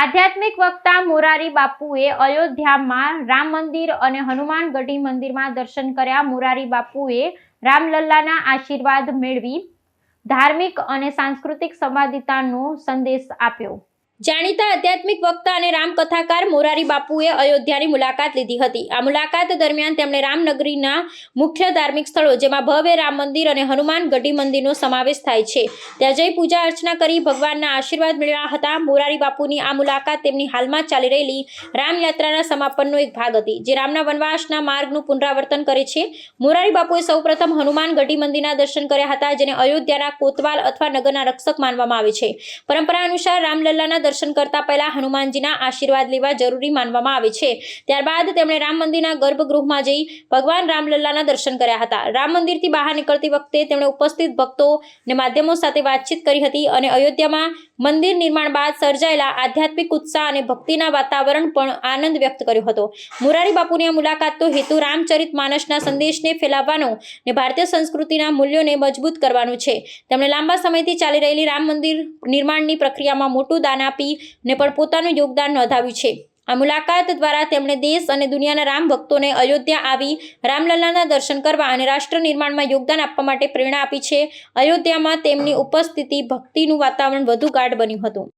આધ્યાત્મિક વક્તા મોરારી બાપુએ અયોધ્યામાં રામ મંદિર અને હનુમાન ગઢી મંદિરમાં દર્શન કર્યા. મોરારી બાપુએ રામલલ્લાના આશીર્વાદ મેળવી ધાર્મિક અને સાંસ્કૃતિક સંવાદિતાનો સંદેશ આપ્યો. જાણીતા આધ્યાત્મિક વક્તા અને રામકથાકાર મોરારી બાપુએ અયોધ્યાની મુલાકાત લીધી હતી. આ મુલાકાત દરમિયાન તેમણે રામનગરીના મુખ્ય ધાર્મિક સ્થળો, જેમાં ભવ્ય રામ મંદિર અને હનુમાન ગઢી મંદિરનો સમાવેશ થાય છે, ત્યાં જઈ પૂજા અર્ચના કરી ભગવાનના આશીર્વાદ મેળવ્યા હતા. મોરારી બાપુની આ મુલાકાત તેમની હાલમાં ચાલી રહેલી રામયાત્રાના સમાપનનો એક ભાગ હતી, જે રામના વનવાસના માર્ગનું પુનરાવર્તન કરે છે. મોરારી બાપુએ સૌપ્રથમ હનુમાન ગઢી મંદિરના દર્શન કર્યા હતા, જેને અયોધ્યાના કોતવાલ અથવા નગરના રક્ષક માનવામાં આવે છે. પરંપરા અનુસાર રામલલ્લાના દર્શન કરતા પહેલા હનુમાનજીના આશીર્વાદ લેવા જરૂરી માનવામાં આવે છે. ત્યારબાદ તેમણે રામ મંદિરના ગર્ભગૃહમાં જઈ ભગવાન રામલલ્લાના દર્શન કર્યા હતા. રામ મંદિરથી બહાર નીકળતી વખતે તેમણે ઉપસ્થિત ભક્તો ને માધ્યમો સાથે વાતચીત કરી હતી અને અયોધ્યામાં મંદિર નિર્માણ બાદ સર્જાયેલા આધ્યાત્મિક ઉત્સાહ અને ભક્તિના વાતાવરણ પણ આનંદ વ્યક્ત કર્યો હતો. મુરારી બાપુની આ મુલાકાતનો હેતુ રામચરિત માનસના સંદેશને ફેલાવવાનો અને ભારતીય સંસ્કૃતિના મૂલ્યોને મજબૂત કરવાનું છે. તેમણે લાંબા સમયથી ચાલી રહેલી રામ મંદિર નિર્માણની પ્રક્રિયામાં મોટું દાન આપી ને પણ પોતાનું યોગદાન નોંધાવ્યું છે. આ મુલાકાત દ્વારા તેમણે દેશ અને દુનિયાના રામ ભક્તોને અયોધ્યા આવી રામલલ્લાના દર્શન કરવા અને રાષ્ટ્ર નિર્માણમાં યોગદાન આપવા માટે પ્રેરણા આપી છે. અયોધ્યામાં તેમની ઉપસ્થિતિ ભક્તિનું વાતાવરણ વધુ ગાઢ બન્યું હતું.